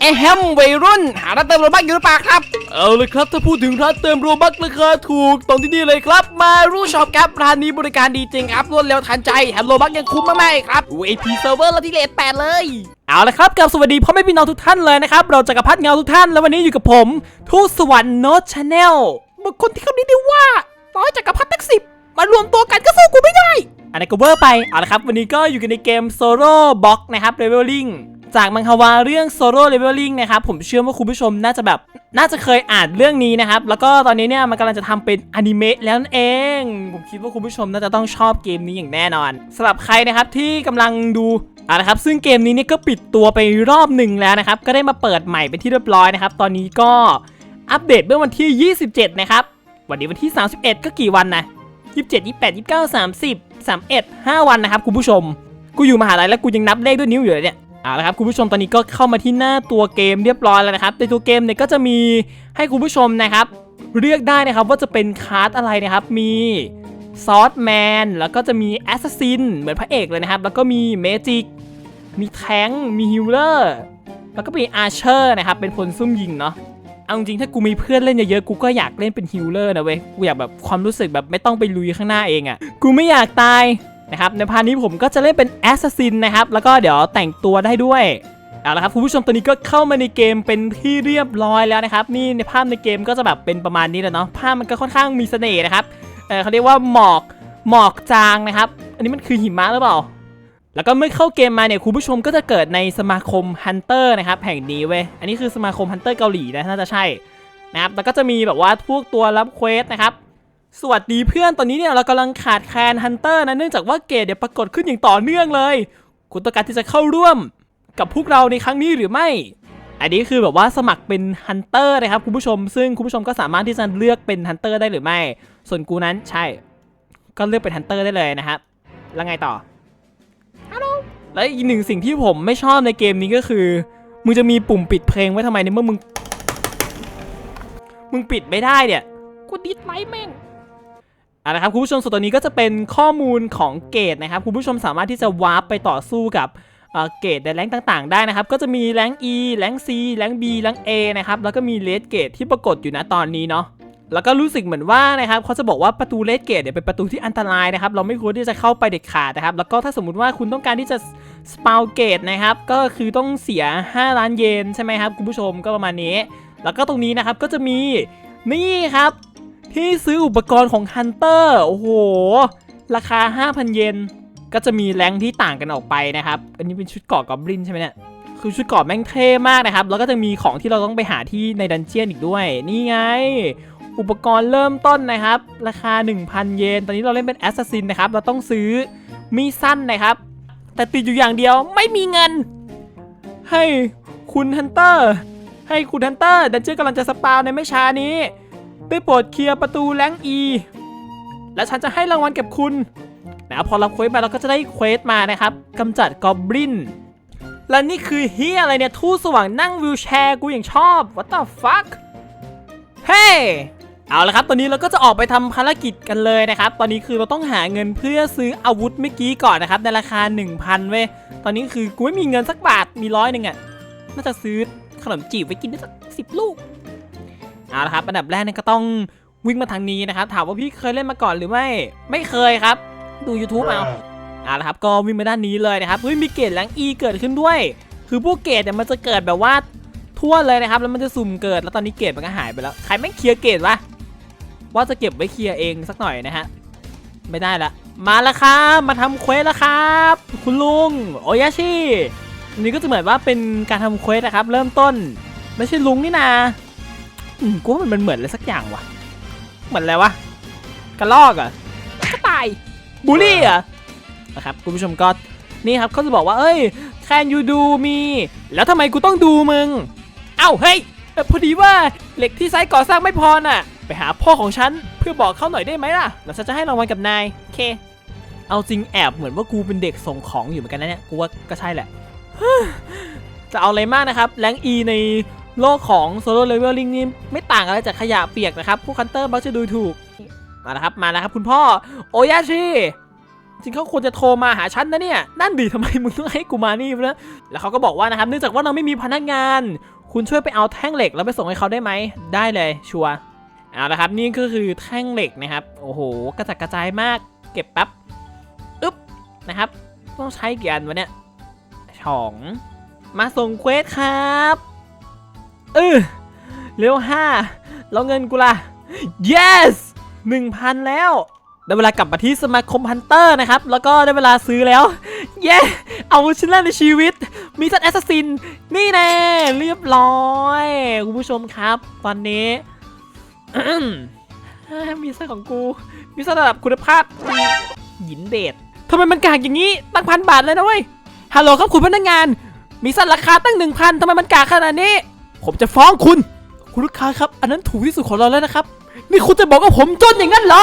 เอแฮมวัยรุ่น หาร้านเติมโลบักอยู่หรือเปล่าครับ เอาเลยครับ ถ้าพูดถึงร้านเติมโลบักราคาถูกตรงที่นี่เลยครับ มารู้ช็อปครับร้านนี้บริการดีจริงครับรวดเร็วทันใจแถมโลบักยังคุ้มมากๆครับ VIP Server และที่เลทแปดเลยเอาละครับกับสวัสดีพ่อแม่พี่น้องทุกท่านเลยนะครับ เราจะกรพัฒเงาทุกท่าน แล้ววันนี้อยู่กับผม ทูตสวรรค์โนตชาแนลบุคคลที่เขาเรียกได้ว่าร้อยจักรพรรดิทั้งสิบมารวมตัวกันก็สู้กูไม่ได้อันนี้ก็เวอร์ไปเอาละครับ วันนี้ก็อยู่กันในเกม Solo Box นะครับ Leveling จากมังฮวาเรื่อง Solo Leveling นะครับผมเชื่อว่าคุณผู้ชมน่าจะแบบ น่าจะเคยอ่านเรื่องนี้นะครับ แล้วก็ตอนนี้เนี่ยมันกำลังจะทำเป็นอนิเมะแล้วนั่นเอง ผมคิดว่าคุณผู้ชมน่าจะต้องชอบเกมนี้อย่างแน่นอนสำหรับใครนะครับที่กำลังดูเอาละครับซึ่งเกมนี้เนี่ยก็ปิดตัวไปรอบหนึ่งแล้วนะครับ ก็ได้มาเปิดใหม่เป็นที่เรียบร้อยนะครับ ตอนนี้ก็อัปเดตเมื่อวันที่ 27 นะครับ วันนี้วันที่ 31 ก็กี่วันนะ 27 28 29 30 31 5 วันนะครับคุณผู้ชม กูอยู่มหาลัยแล้วกูยังนับเลขด้วยนิ้วอยู่เลยเนี่ย เอาละครับคุณผู้ชมตอนนี้ก็เข้ามาที่หน้าตัวเกมเรียบร้อยแล้วนะครับในตัวเกมเนี่ยก็จะมีให้คุณผู้ชมนะครับ เลือกได้นะครับว่าจะเป็นคาร์ดอะไรนะครับ มีซอสแมนแล้วก็จะมีแอสซัสซินเหมือนพระเอกเลยนะครับ แล้วก็มีเมจิกมีแทงค์มีฮิลเลอร์แล้วก็มีอาร์เชอร์นะครับ เป็นพลซุ่มยิงเนาะเอาจริงถ้ากูมีเพื่อนเล่นเยอะๆ กูก็อยากเล่นเป็นฮิลเลอร์นะเว้ย กูอยากแบบความรู้สึกแบบไม่ต้องไปลุยข้างหน้าเองอะ่ะ กูไม่อยากตาย นะครับในพาร์ทนี้ผมก็จะเล่นเป็นแอสซัสซินนะครับแล้วก็เดี๋ยวแต่งตัวได้ด้วยเอาละครับคุณผู้ชมตอนนี้ก็เข้ามาในเกมเป็นที่เรียบร้อยแล้วนะครับนี่ในภาพในเกมก็จะแบบเป็นประมาณนี้แหละเนาะภาพมันก็ค่อนข้างมีเสน่ห์นะครับเเขาเรียกว่าหมอกหมอกจางนะครับ อันนี้มันคือหิมะหรือเปล่า แล้วก็เมื่อเข้าเกมมาเนี่ยคุณผู้ชมก็จะเกิดในสมาคมฮันเตอร์นะครับแห่งนี้เว้ยอันนี้คือสมาคมฮันเตอร์เกาหลีนะน่าจะใช่นะครับแล้วก็จะมีแบบว่าพวกตัวรับเควสนะครับ สวัสดีเพื่อนตอนนี้เนี่ยเรากำลังขาดแคลนฮันเตอร์นะเนื่องจากว่าเกรดเนี่ยปรากฏขึ้นอย่างต่อเนื่องเลย คุณต้องการที่จะเข้าร่วมกับพวกเราในครั้งนี้หรือไม่ อันนี้คือแบบว่าสมัครเป็นฮันเตอร์นะครับคุณผู้ชม ซึ่งคุณผู้ชมก็สามารถที่จะเลือกเป็นฮันเตอร์ได้หรือไม่ ส่วนกูนั้นใช่ ก็เลือกเป็นฮันเตอร์ได้เลยนะครับ แล้วไงต่อฮัลโหลและอีกหนึ่งสิ่งที่ผมไม่ชอบในเกมนี้ก็คือ มึงจะมีปุ่มปิดเพลงไว้ทำไมในเมื่อมึง มึงปิดไม่ได้เนี่ย กูดิสไลค์แม่ง เอาละครับคุณผู้ชมส่วนตัวนี้ก็จะเป็นข้อมูลของเกรดนะครับคุณผู้ชมสามารถที่จะวาร์ปไปต่อสู้กับเเกรดในแรงต่างๆ ได้นะครับ ก็จะมีแรง E แรง C แรง B แรง A นะครับแล้วก็มีเลดเกรดที่ปรากฏอยู่นะตอนนี้เนาะแล้วก็รู้สึกเหมือนว่านะครับเขาจะบอกว่าประตูเลดเกตเนี่ยเป็นประตูที่อันตรายนะครับเราไม่ควรที่จะเข้าไปเด็ดขาดนะครับ แล้วก็ถ้าสมมุติว่าคุณต้องการที่จะสปาวเกตนะครับก็คือต้องเสีย 5 ล้านเยนใช่ไหมครับคุณผู้ชมก็ประมาณนี้ แล้วก็ตรงนี้นะครับก็จะมีนี่ครับ ที่ซื้ออุปกรณ์ของฮันเตอร์โอ้โห ราคา 5,000 เยน ก็จะมีแรงที่ต่างกันออกไปนะครับ อันนี้เป็นชุดเกราะกอบลินใช่ไหมเนี่ย คือชุดเกราะแม่งเท่มากนะครับ แล้วก็จะมีของที่เราต้องไปหาที่ในดันเจียนอีกด้วย นี่ไง อุปกรณ์เริ่มต้นนะครับ ราคา 1,000 เยน ตอนนี้เราเล่นเป็นแอสซัสซินนะครับ เราต้องซื้อมีสั้นนะครับ แต่ติดอยู่อย่างเดียวไม่มีเงิน ให้คุณฮันเตอร์ ให้คุณฮันเตอร์ดันเจียนกำลังจะสปาวในไม่ช้านี้ ได้โปรดเคลียร์ประตูแรงอี และฉันจะให้รางวัลกับคุณนะครับพอเรับเควสมาเราก็จะได้เควสมานะครับกำจัดกอบลิน และนี่คือเฮียอะไรเนี่ยทูตสว่างนั่งวิวแชร์กูอย่างชอบ what the fuck เฮ้เอาละครับ ตอนนี้เราก็จะออกไปทำภารกิจกันเลยนะครับ ตอนนี้คือเราต้องหาเงินเพื่อซื้ออาวุธเมื่อกี้ก่อนนะครับ ในราคา 1,000 เว้ย ตอนนี้คือกูไม่มีเงินสักบาท มีร้อยหนึ่งอะน่าจะซื้อขนมจีบไว้กินได้สักสิบลูก เอาละครับอันดับแรกเนี่ยก็ต้องวิ่งมาทางนี้นะครับ ถามว่าพี่เคยเล่นมาก่อนหรือไม่ไม่เคยครับ ดู YouTube เอาเอาละครับก็วิ่งมาด้านนี้เลยนะครับเฮ้ยมีเกรดแรงอีเกิดขึ้นด้วย คือพวกเกรดเนี่ยมันจะเกิดแบบว่าทั่วเลยนะครับแล้วมันจะสุ่มเกิดแล้วตอนนี้เกรดมันก็หายไปแล้วใครไม่งเคลียร์เกรดวะว่าจะเก็บไว้เคลียร์เองสักหน่อยนะฮะไม่ได้ละมาแล้วครับมาทำเควสแล้วครับ คุณลุงโอยาชิอันนี้ก็จะเหมือนว่าเป็นการทำเควสนะครับ เริ่มต้น ไม่ใช่ลุงนี่นา อืมกูว่ามันเหมือนอะไรสักอย่างวะเหมือนอะไรวะกระลอกเหรอะกระต่ายบูลลี่เหรอะนะครับคุณผู้ชมก็นี่ครับเขาจะบอกว่า เอ้ย can you do me แล้วทำไมกูต้องดูมึง เอ้าเฮ้ยเอ่อพอดีว่าเหล็กที่ไซต์ก่อสร้างไม่พอน่ะ ไปหาพ่อของฉันเพื่อบอกเขาหน่อยได้ไหมล่ะแล้วฉันจะให้รางวัลกับนายโอเค เอาจริงแอบเหมือนว่ากูเป็นเด็กส่งของอยู่เหมือนกันนะเนี่ยกูว่าก็ใช่แหละ จะเอาอะไรมากนะครับ แรงอีใน โลกของโซโล่เลเวลลิงนี่ไม่ต่างอะไรจากขยะเปียกนะครับพวกคันเตอร์มักจะดูถูก มาแล้วครับ มาแล้วครับคุณพ่อ โอยาชิจริงเขาควรจะโทรมาหาฉันนะเนี่ย นั่นดิทำไมมึงต้องให้กูมานี่นะแล้วเขาก็บอกว่านะครับ เนื่องจากว่าเราไม่มีพนักงาน คุณช่วยไปเอาแท่งเหล็กแล้วไปส่งให้เขาได้ไหม ได้เลยชัวร์เอาละครับนี่ก็คือแท่งเหล็กนะครับ โอ้โห กระจัดกระจายมาก เก็บแป๊บอึ๊บนะครับ ต้องใช้กี่อันวะเนี่ยสองมาส่งเควสครับ เออเร็วห้าแล้วเงินกูล่ะ yes 1,000 แล้ว ได้เวลากลับมาที่สมาคมฮันเตอร์นะครับ แล้วก็ได้เวลาซื้อแล้ว เย้ เอาชิ้นแรกในชีวิต มีซัตว์แอสซัสซิน นี่แน่เรียบร้อย คุณผู้ชมครับ ตอนนี้ มีซัตว์ของกู มีซัตว์ระดับคุณภาพ หยินเดชทำไมมันกากอย่างนี้ ตั้งพันบาทเลยนะเว้ย ฮัลโหลครับคุณพนักงาน มีซัตว์ราคาตั้งหนึ่งพันทำไมมันกากขนาดนี้ ผมจะฟ้องคุณ คุณลูกค้าครับ อันนั้นถูกที่สุดของเราแล้วนะครับ นี่คุณจะบอกว่าผมจนอย่างนั้นเหรอ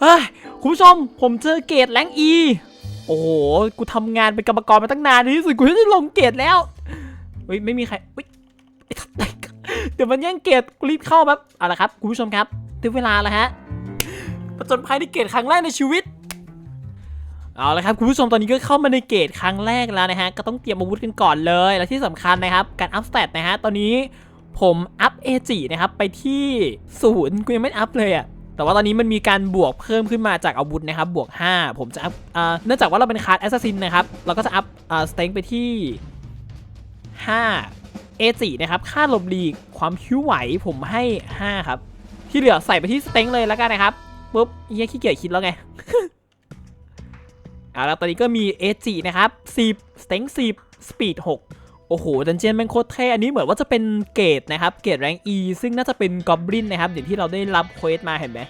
เฮ้ยคุณผู้ชม ผมเจอเกรดแรงอี โอ้โห กูทำงานเป็นกรรมกรมาตั้งนานที่สุดกูได้ลงเกรดแล้วเฮ้ยไม่มีใครเฮ้ยเดี๋ยวมันแย่งเกรดกูรีบเข้าแบบเอาละครับ คุณผู้ชมครับถึงเวลาแล้วฮะประจนภัยในเกรดครั้งแรกในชีวิต เอาละครับคุณผู้ชมตอนนี้ก็เข้ามาในเกรดครั้งแรกแล้วนะฮะก็ต้องเตรียมอาวุธกันก่อนเลย และที่สำคัญนะครับการอัพสเตตนะฮะตอนนี้ผมอัพเอจินะครับไปที่ศูนย์กูยังไม่อัพเลยอะแต่ว่าตอนนี้มันมีการบวกเพิ่มขึ้นมาจากอาวุธนะครับบวก 5 ผมจะอัพอ่าเนื่องจากว่าเราเป็นคาร์ดแอสซัสซินนะครับเราก็จะอัพอ่าสเต็งไปที่ 5 เอจินะครับค่าหลบหลีกความคิ้วไหวผมให้ 5 ครับ ที่เหลือใส่ไปที่สเต็งเลยแล้วกันนะครับปุ๊บเฮียขี้เกียจคิดแล้วไง เอาแล้วตอนนี้ก็มีเอจินะครับ10สเต็ง10สปีด6โอ้โห ดันเจียนแม่งโคตรเท่ อันนี้เหมือนว่าจะเป็นเกรดนะครับ เกรดแรง E ซึ่งน่าจะเป็นกอบลินนะครับอย่างที่เราได้รับเควสมาเห็นไหม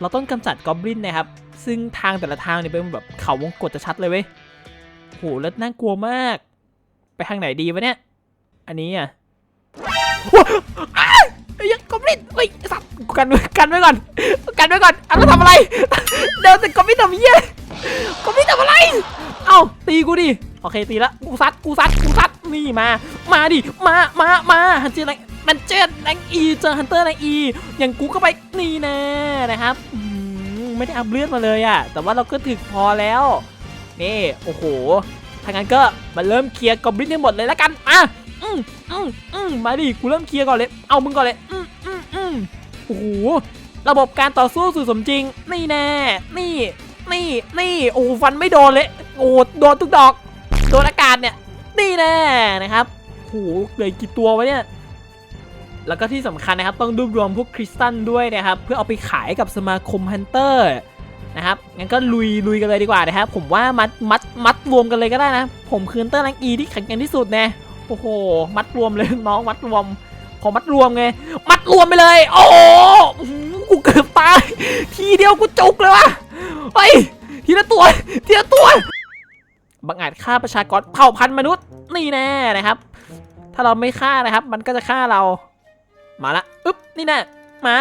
เราต้องกำจัดกอบลินนะครับ ซึ่งทางแต่ละทางเนี่ยเป็นแบบเขาวงกฏจะชัดเลยเว้ยโหแล้วน่ากลัวมาก ไปทางไหนดีวะเนี่ย อันนี้อะอ้ายไอ้ยังกอบลินเฮ้ยไอ้สัตว์กันไว้กันไว้ก่อน กันไว้ก่อนเอาแล้ทำอะไร เดินแต่กอบลินทำเหี้ย กอบลินทำอะไร เอ้าตีกูดิ โอเคตีละกูซัดกูซัดกูซัดนี่มา มาดิ มามามาฮันเจอร์แรงมันเจอแรงอีเจอฮันเตอร์แรงอีอย่างกูก็ไปนี่แน่นะครับไม่ได้อัพเลือดมาเลยอะแต่ว่าเราก็ถึกพอแล้วนี่โอ้โหถ้างั้นก็มาเริ่มเคลียร์กอบลินให้หมดเลยแล้วกันอะอืมอืมอืมมาดิกูเริ่มเคลียร์ก่อนเลย เอามึงก่อนเลยอืมอืมอืมโอ้โหระบบการต่อสู้สุดสมจริง นี่แน่ นี่ นี่นี่โอ้ฟันไม่โดนเลยโอ้โดนทุกดอกโดนอากาศเนี่ยนี่แน่นะครับโหเหลือกี่ตัววะเนี่ยแล้วก็ที่สำคัญนะครับต้องรวบรวมพวกคริสตัลด้วยนะครับ เพื่อเอาไปขายกับสมาคมฮันเตอร์นะครับงั้นก็ลุยลุยกันเลยดีกว่านะครับ ผมว่ามัดมัดมัดรวมกันเลยก็ได้นะ ผมคือฮันเตอร์แรงอีที่แข็งแกร่งที่สุดน่โอ้โห มัดรวมเลยน้องมัดรวม ขอมัดรวมไง มัดรวมไปเลย โอ้โหกูเกือบตาย ทีเดียวกูจุกเลยวะ เฮ้ยทีละตัวทีละตัวบังอาจฆ่าประชากรเผ่าพันธุ์มนุษย์นี่แน่นะครับ ถ้าเราไม่ฆ่านะครับ มันก็จะฆ่าเรา มาละอึ๊บนี่แน่มา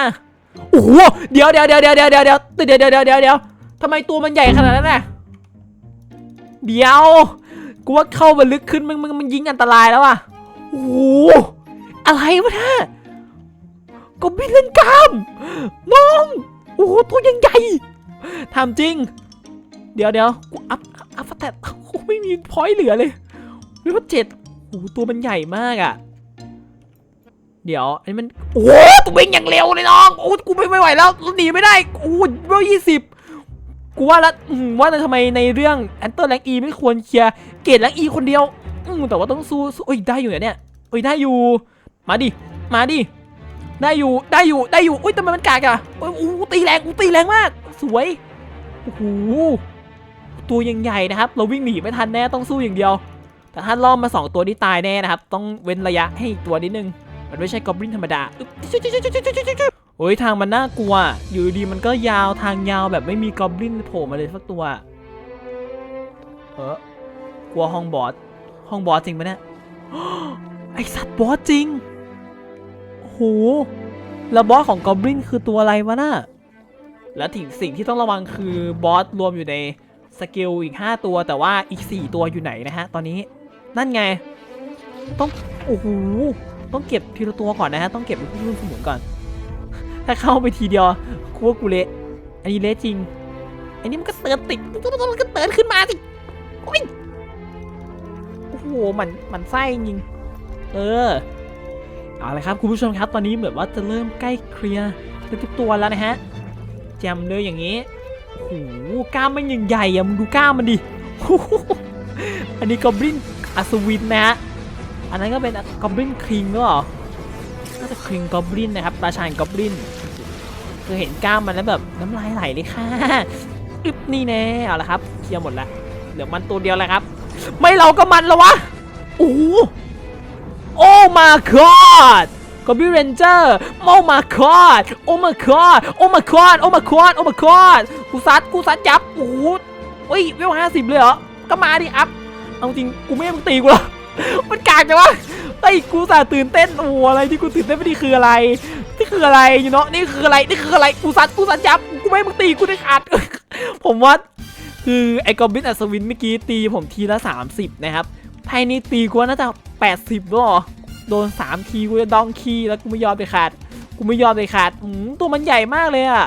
โอ้โหเดี๋ยวเดี๋ยวเดี๋ยวเดี๋ยวเดี๋ยวเดี๋ยวเดี๋ยวเดี๋ยวเดี๋ยวเดี๋ยวเดี๋ยวเดี๋ยวทำไมตัวมันใหญ่ขนาดนั้นน่ะเดี๋ยวกูว่าเข้ามาลึกขึ้นมันมันมันยิงอันตรายแล้วอะโอ้โหอะไรวะเนี่ยก็บินเล่นกล้ามน้องโอ้โหตัวยังใหญ่ ทำจริง เดี๋ยวเดี๋ยวกูอัพอัพอัพแต่กูไม่มีพอยต์เหลือเลยหรือว่าเจ็ดโอ้โหตัวมันใหญ่มากอะ่ะ เดี๋ยวอันนี้มันโอ้โหตัววิ่งอย่างเร็วเลยน้องโอ้กูไม่ไม่ไหวแล้วหนีไม่ได้โอ้เวลยี่สิบกูว่าล้วอืมว่าแต่ทำไมในเรื่องแอนเตอร์แลงอีไม่ควรเคลียร์เกตแลงอีคนเดียวอืแต่ว่าต้องสู้สู้เอ้ยได้อยู่เนี่ยเอ้ยได้อยู่ มาดิมาดิ ได้อยู่ได้อยู่ได้อยู่อุ้ยทำไมมันกากอะโอ้ยอู้ตีแรงตีแรงมาก สวยโอ้โหตัวยังใหญ่นะครับ เราวิ่งหนีไม่ทันแน่ต้องสู้อย่างเดียว แต่ถ้าล่อมมาสองตัวนี่ตายแน่นะครับ ต้องเว้นระยะให้อีกตัวนิดนึง มันไม่ใช่กอบลินธรรมดาโอ้ยทางมันน่ากลัว อยู่ดีมันก็ยาวทางยาวแบบไม่มีกอบลินโผล่มาเลยสักตัวเออกลัวห้องบอสห้องบอสจริงปะเนี่ยไอสัตว์บอสจริง หแล้วบอสของกอบลินคือตัวอะไรวะน่ะและถึงสิ่งที่ต้องระวังคือบอสรวมอยู่ในสกิลอีก 5 ตัวแต่ว่าอีก 4 ตัวอยู่ไหนนะฮะ ตอนนี้นั่นไง ต้องโอ้โหต้องเก็บทีละตัวก่อนนะฮะ ต้องเก็บเป็นรุ่นสมุนก่อน ถ้าเข้าไปทีเดียวกูว่ากูเละอันนี้เละจริงอ้นี่มันก็เตือนติดมันก็เตือนขึ้นมาสิโอ้ยโอ้โหมันมันไส้จริง เออ เอาลยครับคุณผู้ชมครับตอนนี้เหมือนว่าจะเริ่มใกล้เคลียร์ทุกตัวแล้วนะฮะแจมเลยอย่างนี้โอ้โหกล้ามมันยังใหญ่อะมึงดูกล้ามมันดิอันนี้กอบลินอัศวินนะฮะอันนั้นก็เป็นกอบลินคิงหรือน่าจะคิงกอบลินนะครับราชาแห่งกอบลินคือเห็นกล้ามมันแล้วแบบน้ำลายไหลเลยค่ะอึบนี่แน่เอาละครับเคลียร์หมดละเหลือมันตัวเดียวแล้วครับ ไม่เราก็มันแล้ววะโอ้ โอ้ my god กบิเรนเจอร์โอ้ my god โอ้ my god โอ้ my god โอ้ my god โอ้ my god กูซัดกูซัดยับโอ้โหเฮ้ยเวลห้าสิบเลยเหรอ ก็มาดิอัพ เอาจริงกูไม่ให้มึงตีกูหรอกมันกากจังวะเฮ้กูสาตื่นเต้นโอ้อะไรที่กูตื่นเต้นไม่ดีคืออะไรนี่คืออะไรอยู่เนาะนี่คืออะไรนี่คืออะไรกูซัดกูซัดยับกูไม่ให้มึงตีกูได้ขาดผมว่าคือไอ้กอบบินอัศวินเมื่อกี้ตีผมทีละ 30 นะครับ ไพ่นี้ตีกูว่าน่าจะ 80ด้วยเหรอโดน 3 ทีกูจะดองคีแล้วกูไม่ยอมไปขาดกูไม่ยอมไปขาดตัวมันใหญ่มากเลยอะ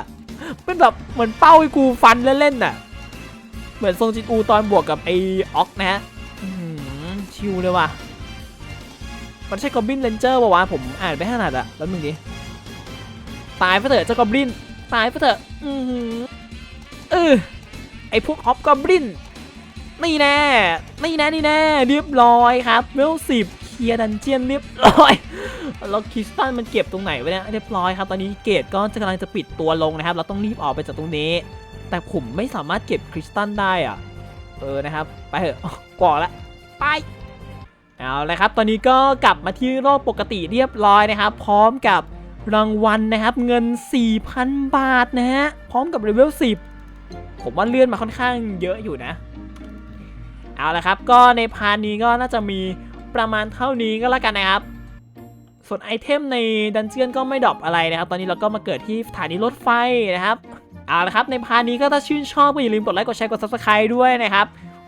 เป็นแบบเหมือนเป้าให้กูฟันเล่นๆน่ะ เหมือนทรงจินอูตอนบวกกับไอ้ออกนะฮะชิวเลยว่ะมันใช่กอบบินเลนเจอร์ป่าวะผมอ่านไปขนาดอะแล้วมึงดิตายไปเถอะเจ้ากอบลินตายไปเถอะอือหือเออไอพวกออฟกอบลิน นี่แน่นี่แน่นี่แน่เรียบร้อยครับเวลสิบเคลียร์ดันเจียนเรียบร้อยแล้วคริสตันมันเก็บตรงไหนไว้เนี่ยเรียบร้อยครับตอนนี้เกตก็จะกำลังจะปิดตัวลงนะครับ เราต้องรีบออกไปจากตรงนี้ แต่ผมไม่สามารถเก็บคริสตันได้อะเออนะครับ ไปเถอะกว่าละไปเอาเลยครับ ตอนนี้ก็กลับมาที่โลกปกติเรียบร้อยนะครับ พร้อมกับรางวัลนะครับ เงิน 4,000 บาทนะฮะพร้อมกับเลเวล10 ผมว่าเลื่อนมาค่อนข้างเยอะอยู่นะ เอาละครับ ก็ในพาร์ทนี้ก็น่าจะมีประมาณเท่านี้ก็แล้วกันนะครับ ส่วนไอเทมในดันเจียนก็ไม่ดรอปอะไรนะครับ ตอนนี้เราก็มาเกิดที่สถานีรถไฟนะครับ เอาละครับ ในพาร์ทนี้ก็ถ้าชื่นชอบก็อย่าลืมกดไลค์ กดแชร์ กดซับสไคร b e ด้วยนะครับ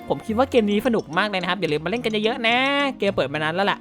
ผมคิดว่าเกมนี้สนุกมากเลยนะครับ อย่าลืมมาเล่นกันเยอะๆนะ เกมเปิดมานานแล้วแหละ